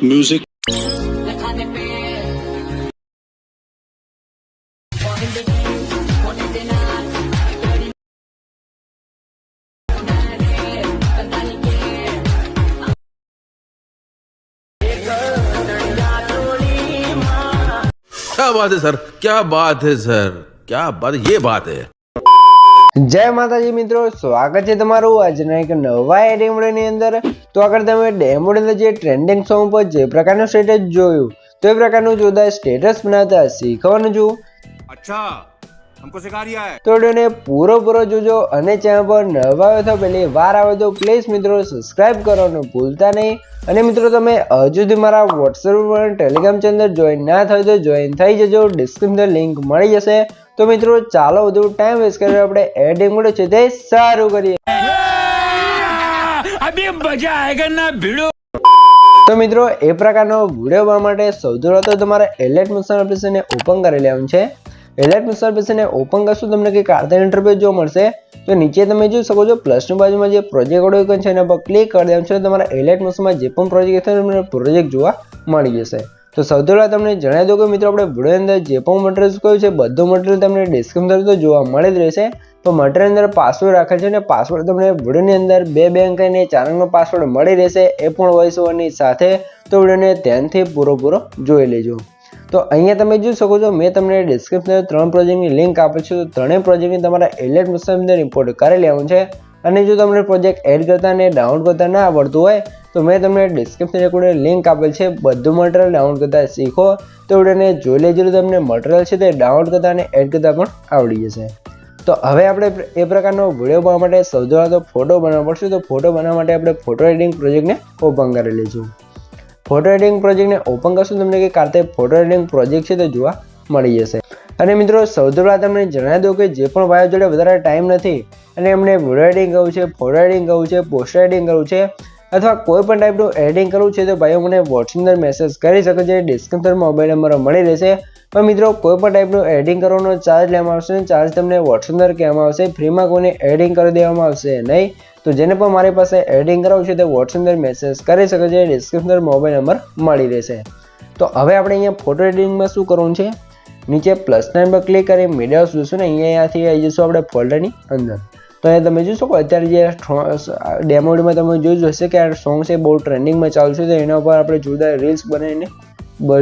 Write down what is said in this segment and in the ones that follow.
music. क्या बात है सर? क्या बात है सर? क्या बात ये बात है। જય માતાજી મિત્રો સ્વાગત છે તમારું આજના એક નવા એડિમોડની અંદર. તો આગળ તમે ડેમોડના જે ટ્રેન્ડિંગ સોંગ પર જે પ્રકારનું સ્ટેટસ જોયું તો એ પ્રકારનું જોતા સ્ટેટસ બનાવતા શીખવાનું છું. અચ્છા પૂરો પૂરો જોજો અને ચેનલ પર નવા આવ્યો તો પેલી વાર આવે તો પ્લીઝ મિત્રો સબસ્ક્રાઇબ કરવાનું ભૂલતા નહીં. અને મિત્રો તમે હજુ સુધી મારા વોટ્સએપ પર ટેલિગ્રામ ચેનલ જોઈન ના થયો તો જોઈન થઈ જજો. ડિસ્ક્રિપ્શન લિંક મળી જશે. તો મિત્રો ચાલો વધુ ટાઈમ વેસ્ટ કરીને આપણે એડિંગ મોડ છે તે સારું કરીએ. તો મિત્રો એ પ્રકારનો વીડિયો બનાવવા માટે સૌથી પહેલાં તો તમારે એલેટ મિશન એપ્લિકેશનને ઓપન કરી લેવાનું છે. એલેટ મિશન એપ્લિકેશનને ઓપન કરશો તમને કંઈક આર્થિક ઇન્ટરવ્યુ જોવા મળશે. તો નીચે તમે જોઈ શકો છો પ્લસની બાજુમાં જે પ્રોજેક્ટ આઇકન છે એના પર ક્લિક કરી દેવાનું છે તમારા એલેટ મિશનમાં જે પણ પ્રોજેક્ટ છે તમને પ્રોજેક્ટ જોવા મળી જશે. તો સૌથી પહેલાં તમને જણાવી દઉં કે મિત્રો આપણે વીડિયો અંદર જે પણ મટીરિયલ્સ કહ્યું છે, બધું મટીરિયલ તમને ડિસ્ક્રિપ્શન તો જોવા મળી જ રહેશે. તો મટીરિયલ અંદર પાસવર્ડ રાખેલ છે અને પાસવર્ડ તમને વિડીયોની અંદર બે બેંક અને ચાર અંકનો પાસવર્ડ મળી રહેશે, એ પણ વોઇસ ઓવરની સાથે. તો વિડીયોને ધ્યાનથી પૂરો જોઈ લેજો. તો અહીંયા તમે જોઈ શકો છો, મેં તમને ડિસ્ક્રિપ્શન ત્રણ પ્રોજેક્ટની લિંક આપી છે. તો ત્રણેય પ્રોજેક્ટની તમારા એલેટ મિશન અંદર ઇમ્પોર્ટ કરી લેવાનું છે. અને જો તમને પ્રોજેક્ટ એડ કરતા અને ડાઉનલોડ કરતા ના આવડતું હોય તો મેં તમને ડિસ્ક્રિપ્શન રેકોર્ડે લિંક આપેલ છે, બધું મટીરિયલ ડાઉનલોડ કરતા શીખો. તો વિડીયોને જોઈ લેજો તમને મટીરિયલ છે તે ડાઉનલોડ કરતા અને એડ કરતા પણ આવડી જશે. તો હવે આપણે એ પ્રકારનો વીડિયો બનાવવા માટે સૌથી તો ફોટો બનાવવા પડશે. તો ફોટો બનાવવા માટે આપણે ફોટો એડિટિંગ પ્રોજેક્ટને ઓપન કરી લઈશું. ફોટો એડિટિંગ પ્રોજેક્ટને ઓપન કરશું તમને કે કાર્તે ફોટો એડિટિંગ પ્રોજેક્ટ છે તે જોવા મળી જશે. અને મિત્રો, સૌથી પહેલાં તમને જણાવી દઉં કે જે પણ ભાઈઓ જોડે વધારે ટાઈમ નથી, અને એમને વીડિયો એડિટિંગ કરવું છે ફોટો એડિટિંગ કરવું છે પોસ્ટર એડિટિંગ કરવું છે અથવા કોઈ પણ ટાઈપનું એડિટિંગ કરવું છે તો ભાઈઓ મને વોટ્સએપ અંદર મેસેજ કરી શકે છે. ડિસ્ક્રિપ્શન મોબાઈલ નંબર મળી રહેશે. પણ મિત્રો, કોઈ પણ ટાઈપનું એડિટિંગ કરવાનો ચાર્જ લેવામાં આવશે ચાર્જ તમને વોટ્સઅપ અંદર કહેવામાં આવશે. ફ્રીમાં કોઈને એડિટિંગ કરી દેવામાં આવશે નહીં. તો જેને પણ મારી પાસે એડિટિંગ કરાવવું છે તે વોટ્સઅપ અંદર મેસેજ કરી શકે છે. ડિસ્ક્રિપ્શન મોબાઈલ નંબર મળી રહેશે. તો હવે આપણે અહીંયા ફોટો એડિટિંગમાં શું કરવાનું છે? નીચે પ્લસ નાઇન પર ક્લિક કરી મીડિયા જોઈશું ને અહીંયાથી આવી જશું આપણે ફોલ્ડરની અંદર. તો અહીંયા તમે જોઈ શકો, અત્યારે જે ડેમોડમાં તમે જોઈ જશે કે આ સોંગ છે બહુ ટ્રેન્ડિંગમાં ચાલુ છે, તો એના ઉપર આપણે જોરદાર રીલ્સ બનાવીને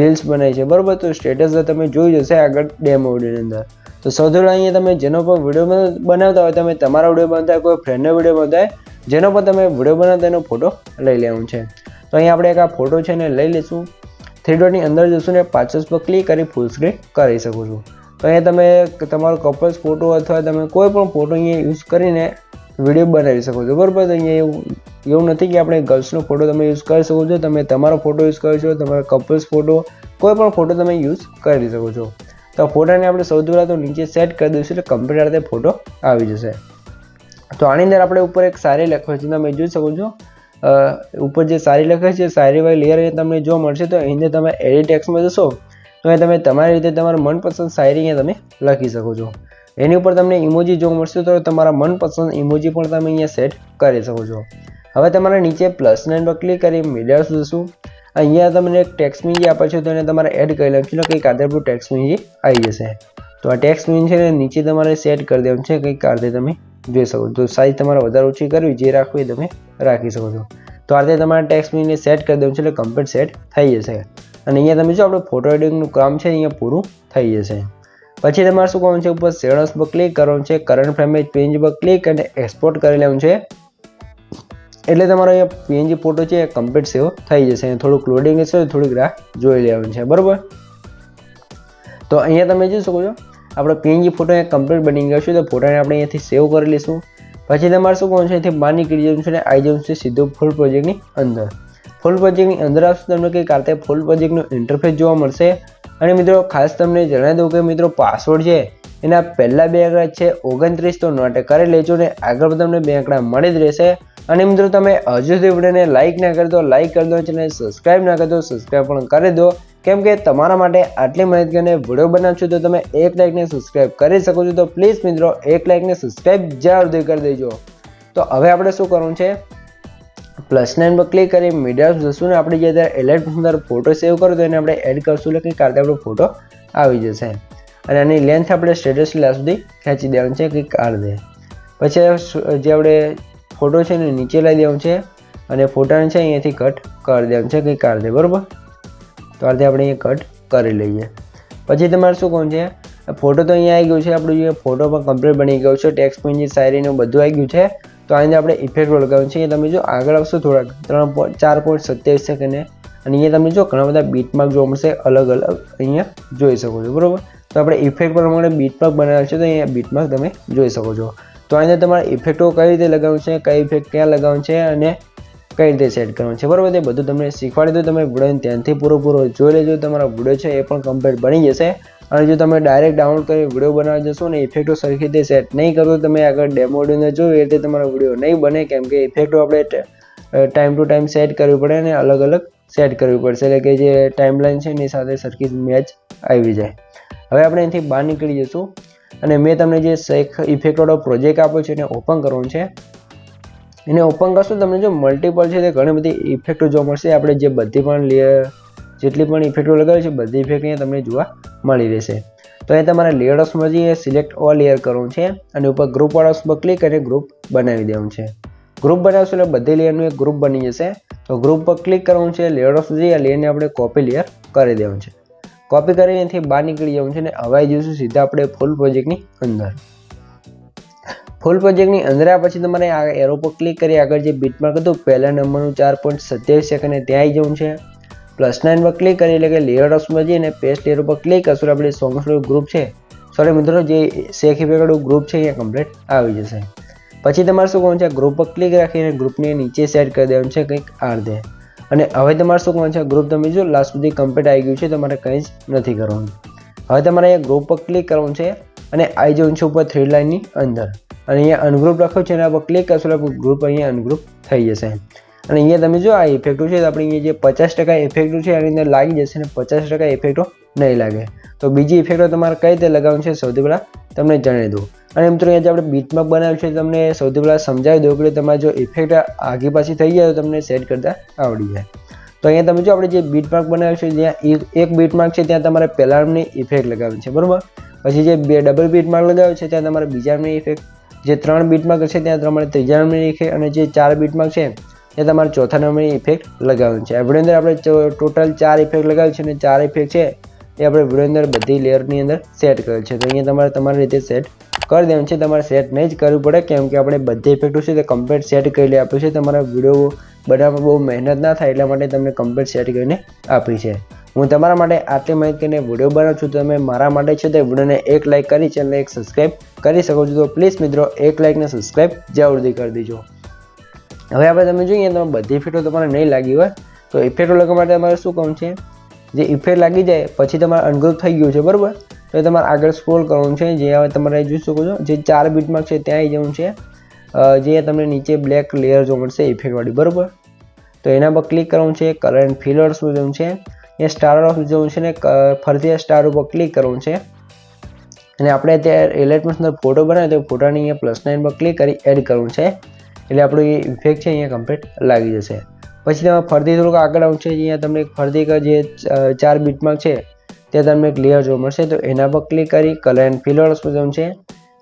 રીલ્સ બનાવી છે. બરાબર? તો સ્ટેટસ તમે જોઈ જશે આગળ ડેમોડીની અંદર. તો સૌથી પહેલાં અહીંયા તમે જેનો પણ વીડિયો બનાવતા હોય, તમે તમારા વીડિયો બનાવતા હોય, કોઈ ફ્રેન્ડનો વીડિયો બનાવતા હોય, જેનો પર તમે વીડિયો બનાવતા એનો ફોટો લઈ લેવાનો છે. તો અહીંયા આપણે એક આ ફોટો છે ને લઈ લઈશું. થ્રી ડોટની અંદર જશું ને પાછળ પર ક્લિક કરી ફૂલ સ્ક્રીન કરી શકો છો. તો અહીંયા તમે તમારો કપલ્સ ફોટો અથવા તમે કોઈ પણ ફોટો અહીંયા યુઝ કરીને વીડિયો બનાવી શકો છો. બરાબર? તો અહીંયા એવું એવું નથી કે આપણે ગર્લ્સનો ફોટો તમે યુઝ કરી શકો છો. તમે તમારો ફોટો યુઝ કરો છો, તમારા કપલ્સ ફોટો કોઈ પણ ફોટો તમે યુઝ કરી શકો છો. તો ફોટાને આપણે સૌથી પહેલાં તો નીચે સેટ કરી દઈશું એટલે કમ્પ્યુટર રીતે ફોટો આવી જશે. તો આની અંદર આપણે ઉપર એક સારી લખવા છે, તમે જોઈ શકો છો. ઉપર જે સારી લખે છે, સારી વાળી લેયર તમને જોવા મળશે. તો અહીં તમે એડિટ ટેક્સમાં જશો. તો એ તમે તમારી રીતે તમારા મનપસંદ શાયરી અહીંયા તમે લખી શકો છો. એની ઉપર તમને ઇમોજી જોવા મળશે તો તમારા મનપસંદ ઇમોજી પણ તમે અહીંયા સેટ કરી શકો છો. હવે તમારે નીચે પ્લસ નાઇન પર ક્લિક કરી મીડિયા જશું. અહીંયા તમને એક ટેક્સ મીજી આપે છે, તો એને તમારે એડ કરી લેવાનું છે, એટલે કંઈક આધારભૂત ટેક્સ મીજી આવી જશે. તો આ ટેક્સ મીન છે નીચે તમારે સેટ કરી દેવાનું છે, કંઈક આ તમે જોઈ શકો છો. સાઇઝ તમારે વધારે ઓછી કરવી, જે રાખવી એ તમે રાખી શકો છો. તો આ રીતે તમારે ટેક્સ મિનને સેટ કરી દેવાનું છે, એટલે કમ્પ્લીટ સેટ થઈ જશે. અને અહીંયા તમે જો, આપણે ફોટો એડિટિંગનું કામ છે, અહીંયા પૂરું થઈ જશે. પછી તમારે શું કરવાનું છે, ઉપર સેડસ પર ક્લિક કરવાનું છે કરંટ ફ્રેમેજ પેજ પર ક્લિક અને એક્સપોર્ટ કરી લેવાનું છે. એટલે તમારો અહીંયા પીએનજી ફોટો છે કમ્પ્લીટ સેવ થઈ જશે. અને થોડુંક લોડિંગ હશે, થોડીક રાહ જોઈ લેવાનું છે. બરાબર? તો અહીંયા તમે જોઈ શકો છો, આપણો પીએનજી ફોટો અહીંયા કમ્પ્લીટ બની ગયો છે. તો ફોટાને આપણે અહીંયાથી સેવ કરી લઈશું. પછી તમારે શું કરવાનું છે, અહીંથી બહાર નીકળી જવાનું છે અને આવી જવાનું છે સીધું ફૂલ પ્રોજેક્ટની અંદર. ફૂલ પ્રોજેક્ટની અંદર આવશે તમને કંઈક આ ફૂલ પ્રોજેક્ટનું ઇન્ટરફેસ જોવા મળશે. અને મિત્રો, ખાસ તમને જણાવી દઉં કે મિત્રો પાસવર્ડ છે, એના પહેલાં બે આંકડા છે, ઓગણત્રીસ તો નોટ કરી લેજો ને આગળ તમને બે આંકડા મળી જ રહેશે. અને મિત્રો, તમે હજુ સુધી વિડીયોને લાઇક ના કરી દો લાઇક કરી દો અને સબસ્ક્રાઈબ ના કરી દો સબસ્ક્રાઈબ પણ કરી દો. કેમ કે તમારા માટે આટલી માહિતી વીડિયો બનાવશો તો તમે એક લાઇકને સબસ્ક્રાઇબ કરી શકો છો. તો પ્લીઝ મિત્રો, એક લાઇકને સબસ્ક્રાઇબ જરૂરથી કરી દેજો. તો હવે આપણે શું કરવાનું છે? પ્લસ નાઇન પર ક્લિક કરી મીડિયા જશું ને આપણે જે અત્યારે એલર્ટ અંદર ફોટો સેવ કરો તો એને આપણે એડ કરશું એટલે કાલે આપણો ફોટો આવી જશે. અને આની લેન્થ આપણે સ્ટેટસ લાસ્ટ સુધી ખેંચી દેવાનું છે કંઈક કાઢ દે. પછી જે આપણે ફોટો છે ને નીચે લાવી દેવાનું છે અને ફોટાને છે અહીંયાથી કટ કરી દેવાનું છે કંઈક કાઢ દે, બરાબર? તો આ રીતે આપણે અહીંયા કટ કરી લઈએ. પછી તમારે શું કહું છે? ફોટો તો અહીંયા આવી ગયો છે, આપણું જે ફોટો પણ કમ્પ્લીટ બની ગયો છે ટેક્સ પેન્જી શાયરીનું બધું આવી ગયું છે. તો આની આપણે ઇફેક્ટ લગાવ્યું છે અહીંયા તમે જો આગળ આવશો થોડાક, ત્રણ પોઈન્ટ ચાર પોઈન્ટ સત્યાવીસ સેકન્ડે અને અહીંયા તમે જો ઘણા બધા બીટમાર્ક જોવા મળશે, અલગ અલગ અહીંયા જોઈ શકો છો, બરાબર? તો આપણે ઇફેક્ટ પ્રમાણે બીટમાર્ક બનાવેલ છે, તો અહીંયા બીટમાર્ક તમે જોઈ શકો છો. તો અહીંયા તમારે ઇફેક્ટો કઈ રીતે લગાવવું છે, કઈ ઇફેક્ટ ક્યાં લગાવવું છે અને કઈ રીતે સેટ કરવાનું છે, બરાબર? તે બધું તમને શીખવાડી દઉં. તમે વિડીયોને ધ્યાનથી પૂરો પૂરો જોઈ લેજો. તમારો વીડિયો છે એ પણ કમ્પ્લીટ બની જશે. અને જો તમે ડાયરેક્ટ ડાઉનલોડ કરી વીડિયો બનાવવા જશો ને ઇફેક્ટો સરખી રીતે સેટ નહીં કરો તમે આગળ ડેમો વિડીયોને જોઈએ એટલે તમારો વીડિયો નહીં બને. કેમ કે ઇફેક્ટો આપણે ટાઈમ ટુ ટાઈમ સેટ કરવી પડે અને અલગ અલગ સેટ કરવી પડશે. એટલે કે જે ટાઈમલાઈન છે એની સાથે સરખી મેચ આવી જાય. હવે આપણે અહીંથી બહાર નીકળી જઈશું. અને મેં તમને જે શેખ ઇફેક્ટવાળો પ્રોજેક્ટ આપ્યો છે એને ઓપન કરવાનો છે. એને ઓપન કરશો તમને જો મલ્ટિપલ છે તે ઘણી બધી ઇફેક્ટો જોવા મળશે. આપણે જે બધી પણ લેયર જેટલી પણ ઇફેક્ટો લગાવી છે, બધી ઇફેક્ટ અહીંયા તમને જોવા મળી રહેશે. તો અહીં તમારે લેયર્સમાં જઈએ સિલેક્ટ ઓલ લેયર કરવું છે અને ઉપર ગ્રુપ વાળા ક્લિક કરીને ગ્રુપ બનાવી દેવું છે. ગ્રુપ બનાવશો એટલે બધી લેયરનું એક ગ્રુપ બની જશે. તો ગ્રુપ પર ક્લિક કરવું છે લેયર્સ જઈએ લેયરને આપણે કોપી લેયર કરી દેવું છે. કોપી કરી અહીંથી બહાર નીકળી જવું છે અને હવે જઈશું સીધા આપણે ફૂલ પ્રોજેક્ટની અંદર. ફૂલ પ્રોજેક્ટની અંદર આ પછી તમારે આ એરો પર ક્લિક કરી આગળ જે બીટમાર્ક હતું, પહેલા નંબરનું ચાર પોઈન્ટ સત્યાવીસ સેકન્ડે ત્યાં આવી જવું છે. પ્લસ નાઇન પર ક્લિક કરી એટલે કે લેયર ઓપ્શનમાં જઈને પેસ્ટ લેયર ઉપર ક્લિક કરશું એટલે આપણે સોંગ્સનું ગ્રુપ છે. સોરી મિત્રો, જે શેખ ઇફેક્ટનું ગ્રુપ છે, અહીંયા કમ્પ્લીટ આવી જશે. પછી તમારે શું કહું છે? ગ્રુપ પર ક્લિક રાખીને ગ્રુપને નીચે સેટ કરી દેવાનું છે કંઈક આર્ધે અને હવે તમારે શું કહું છે? ગ્રુપ તમે જો લાસ્ટ સુધી કમ્પ્લીટ આવી ગયું છે, તમારે કંઈ જ નથી કરવાનું. હવે તમારે અહીંયા ગ્રુપ પર ક્લિક કરવાનું છે અને આવી જવું છે ઉપર થ્રી લાઇનની અંદર. અને અહીંયા અનગ્રુપ રાખ્યો છે એના પર ક્લિક કરશો એટલે ગ્રુપ અહીંયા અનગ્રુપ થઈ જશે. અને અહીંયા તમે જો આ ઇફેક્ટો છે આપણે અહીંયા જે પચાસ ટકા ઇફેક્ટો છે, એની અંદર લાગી જશે અને પચાસ ટકા ઇફેક્ટો નહીં લાગે. તો બીજી ઇફેક્ટો તમારે કઈ રીતે લગાવવાનું છે, સૌથી પહેલાં તમને જણાવી દઉં. અને મિત્રો, અહીંયા જે આપણે બીટમાર્ક બનાવ્યું છે, તમને સૌથી પહેલાં સમજાવી દઉં કે તમારે જો ઇફેક્ટ આગી પાછી થઈ જાય તો તમને સેટ કરતા આવડી જાય. તો અહીંયા તમે જો આપણે જે બીટમાર્ક બનાવ્યું છે જ્યાં એક- બીટમાર્ક છે, ત્યાં તમારે પહેલા ઇફેક્ટ લગાવવાની છે, બરાબર? પછી જે બે ડબલ બીટમાર્ક લગાવ્યું છે, ત્યાં તમારે બીજા ઇફેક્ટ જે ત્રણ બીટમાર્ક છે, ત્યાં તમારે ત્રીજા ઇફેક્ટ અને જે ચાર બીટમાર્ક છે ત્યાં તમારે ચોથા નંબરની ઇફેક્ટ લગાવવાની છે. વીડિયો અંદર આપણે ટોટલ ચાર ઇફેક્ટ લગાવી છે અને ચાર ઇફેક્ટ છે એ આપણે વીડિયો અંદર બધી લેયરની અંદર સેટ કરેલ છે. તો અહીંયા તમારે તમારી રીતે સેટ કરી દેવાનું છે. તમારે સેટ નહીં જ કરવું પડે કેમ કે આપણે બધી ઇફેક્ટો છે તે કમ્પ્લીટ સેટ કરી આપ્યું છે. તમારા વીડિયો બનાવવામાં બહુ મહેનત ના થાય એટલા માટે તમને કમ્પ્લીટ સેટ કરીને આપી છે. હું તમારા માટે આટલી માહિતીને વીડિયો બનાવું છું. તમે મારા માટે છે તે વિડીયોને એક લાઇક કરી ચેનલને એક સબસ્ક્રાઈબ કરી શકો છો. તો પ્લીઝ મિત્રો, એક લાઇકને સબસ્ક્રાઇબ જરૂરથી કરી દેજો. હવે આપણે તમે જોઈએ તો બધી ઇફેક્ટો તમારે નહીં લાગી હોય, તો ઇફેક્ટો લગાવવા માટે તમારે શું કરવું છે? જે ઇફેક્ટ લાગી જાય, પછી તમારે અનગ્રુપ થઈ ગયું છે, બરાબર? તો તમારે આગળ સ્ક્રોલ કરવાનું છે, જે હવે તમારે જોઈ શકો છો, જે ચાર બીટમાં છે, ત્યાં આવી જવું છે. જે તમને નીચે બ્લેક લેયર જોવા મળશે, ઇફેક્ટવાળી, બરાબર? તો એના પર ક્લિક કરવાનું છે કલર એન્ડ શું જવું છે, એ સ્ટાર ઓફ જવું છે, ને ફરીથી સ્ટાર ઉપર ક્લિક કરવું છે. અને આપણે ત્યાં એલર્ટમાં અંદર ફોટો બનાવ્યો, તો ફોટાની અહીંયા પ્લસ નાઇન પર ક્લિક કરી એડ કરવું છે. એટલે આપણું એ ઇફેક્ટ છે અહીંયા કમ્પ્લીટ લાગી જશે. પછી તમે ફરતી થોડુંક આગળ આવું છે, અહીંયા તમને ફરતી જે ચાર બીટમાં છે ત્યાં તમને એક લેયર જોવા મળશે. તો એના પર ક્લિક કરી કલર એન્ડ ફિલર્સ પર છે.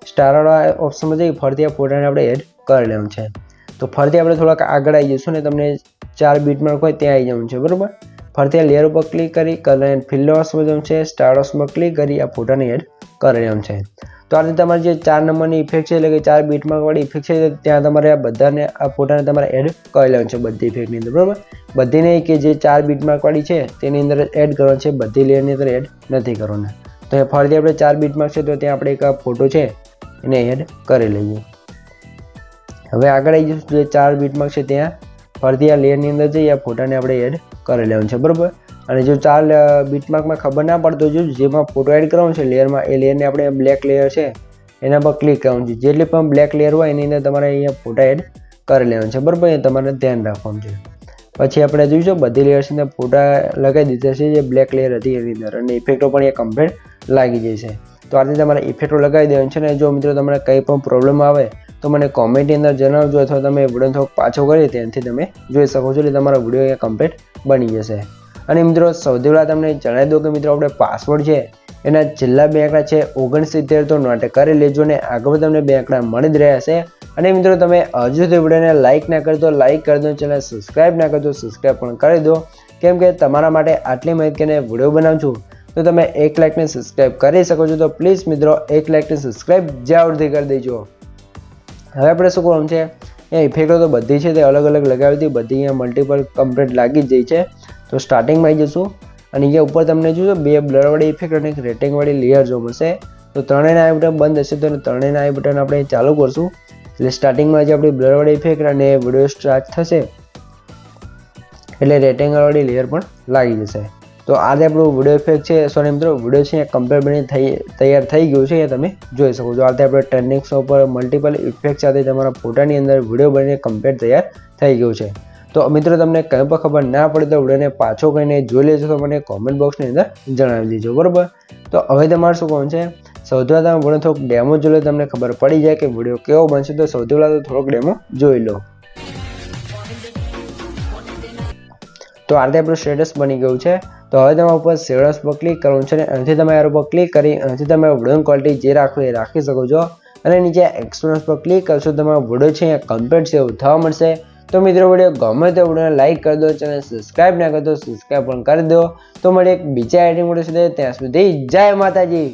સ્ટારવાળા ઓપ્શનમાં જઈ ફરતી આ ફોટાને આપણે એડ કરી લેવું છે. તો ફરતી આપણે થોડાક આગળ આવી જઈશું ને તમને ચાર બીટમાર્ક હોય ત્યાં આવી જવું છે, બરાબર? ફરતી આ લેયર ઉપર ક્લિક કરી કલર એન્ડ ફિલર્સમાં જવું છે સ્ટારસમાં ક્લિક કરી આ ફોટાને એડ કરી લેવું છે. તો આ રીતે તમારે જે ચાર નંબરની ઇફેક્ટ છે, એટલે કે ચાર બીટમાં વાળી ઇફેક્ટ છે, ત્યાં તમારે આ બધાને, આ ફોટાને તમારે એડ કરી લેવાનું છે બધી ઇફેક્ટની અંદર, બરાબર? બધી નહીં કે જે ચાર બીટમાર્ક વાળી છે, તેની અંદર એડ કરવાનું છે, બધી લેયરની અંદર એડ નથી કરવાના. તો એ ફરીથી આપણે ચાર બીટમાર્ક છે, તો ત્યાં આપણે એક ફોટો છે, એને એડ કરી લઈએ. હવે આગળ આવી જઈશું જે ચાર બીટમાર્ક છે, ત્યાં ફરીથી આ લેયરની અંદર જઈએ આ ફોટાને આપણે એડ કરી લેવાનું છે, બરાબર? અને જો ચાર બીટમાર્કમાં ખબર ના પડતો જો, જેમાં ફોટો એડ કરવાનો છે લેયરમાં એ લેયરને આપણે બ્લેક લેયર છે, એના પર ક્લિક કરવાનું છે. જેટલી પણ બ્લેક લેયર હોય, એની અંદર તમારે અહીંયા ફોટા એડ કરી લેવાનું છે. બરાબર એ તમારે ધ્યાન રાખવાનું છે. પછી આપણે જોઈશું, બધી લેયર્સને ફોટા લગાવી દીધા છે, જે બ્લેક લેયર હતી એની અંદર. અને ઇફેક્ટો પણ એ કમ્પ્લીટ લાગી જશે. તો આ રીતે તમારે ઇફેક્ટો લગાવી દેવાનું છે ને, જો મિત્રો તમને કંઈ પણ પ્રોબ્લેમ આવે, તો મને કોમેન્ટની અંદર જણાવજો, અથવા તમે વીડિયો થોડોક પાછો કરી ત્યાંથી તમે જોઈ શકો છો એટલે તમારો વીડિયો અહીંયા કમ્પ્લીટ બની જશે. અને મિત્રો સૌથી પહેલાં તમને જણાવી દઉં કે મિત્રો આપણે પાસવર્ડ છે, એના છેલ્લા બે આંકડા છે, ઓગણસિત્તેર તો નોટ કરી લેજો ને આગળ તમને બે આંકડા મળી જ રહ્યા છે અને મિત્રો તમે હજુ સુધી વિડીયોને લાઇક ના કરી દો લાઇક કરી દો ચેનલ સબસ્ક્રાઈબ ના કરી દો સબસ્ક્રાઇબ પણ કરી દો. કેમ કે તમારા માટે આટલી માહિતીને વીડિયો બનાવું છું, તો તમે એક લાઇકને સબસ્ક્રાઇબ કરી શકો છો, તો પ્લીઝ મિત્રો એક લાઇકને સબસ્ક્રાઇબ જરૂરથી કરી દેજો. હવે આપણે શું કરવાનું છે એ ઇફેક્ટો તો બધી છે, તે અલગ અલગ લગાવી હતી, બધી અહીંયા મલ્ટિપલ કમ્પ્લેટ લાગી જ જાય છે. તો સ્ટાર્ટિંગમાં આવી જશું. અને અહીંયા ઉપર તમને જોજો બે બ્લરવાળી ઇફેક્ટ અને એક રેટિંગવાળી લેયર જો મળશે, તો ત્રણેયના આઈ બટન બંધ હશે તો ત્રણેયના આઈ બટન આપણે ચાલુ કરશું. એટલે સ્ટાર્ટિંગમાં જે આપણી બ્લરવાળી ઇફેક્ટ અને વીડિયો સ્ટાર્ટ થશે, એટલે રેટિંગવાળી લેયર પણ લાગી જશે. તો આજે આપણું વીડિયો ઇફેક્ટ છે સોરી મિત્રો વીડિયો છે કમ્પેર બની થઈ, તૈયાર થઈ ગયું છે એ તમે જોઈ શકો છો. આજે આપણે ટ્રેન્ડિંગ ઉપર મલ્ટિપલ ઇફેક્ટ સાથે તમારા ફોટાની અંદર વીડિયો બનીને કમ્પેર તૈયાર થઈ ગયું છે. તો મિત્રો તમને કંઈ પણ ખબર ના પડે તો વિડીયોને પાછો કહીને જોઈ લેજો તો મને કોમેન્ટ બોક્સની અંદર જણાવી દેજો, બરાબર? તો હવે તમારે શું કહું છે? સૌથી તમે વીડિયો થોડોક ડેમો જોઈ લો, તમને ખબર પડી જાય કે વીડિયો કેવો બનશે. તો સૌથી પહેલાં તો થોડોક ડેમો જોઈ લો. તો આ રીતે આપણું સ્ટેટસ બની ગયું છે. તો હવે તમારા ઉપર સ્ટેટસ પર ક્લિક કરવું છે અને અહીંથી તમે એર ઉપર ક્લિક કરી અહીંથી તમે વિડીયોની ક્વોલિટી જે રાખો એ રાખી શકો છો. અને નીચે એક્સપિરિયન્સ પર ક્લિક કરશો તમારો વીડિયો છે કમ્પ્લીટ એવું થવા મળશે. તો મિત્રો વીડિયો ગમે તે વિડીયોને લાઇક કરી દો ચેનલ સબસ્ક્રાઈબ ના કરતો દો સબસ્ક્રાઇબ પણ કરી દો. તો મળે એક બીજા એડિંગ મોડે સુધી ત્યાં સુધી જય માતાજી.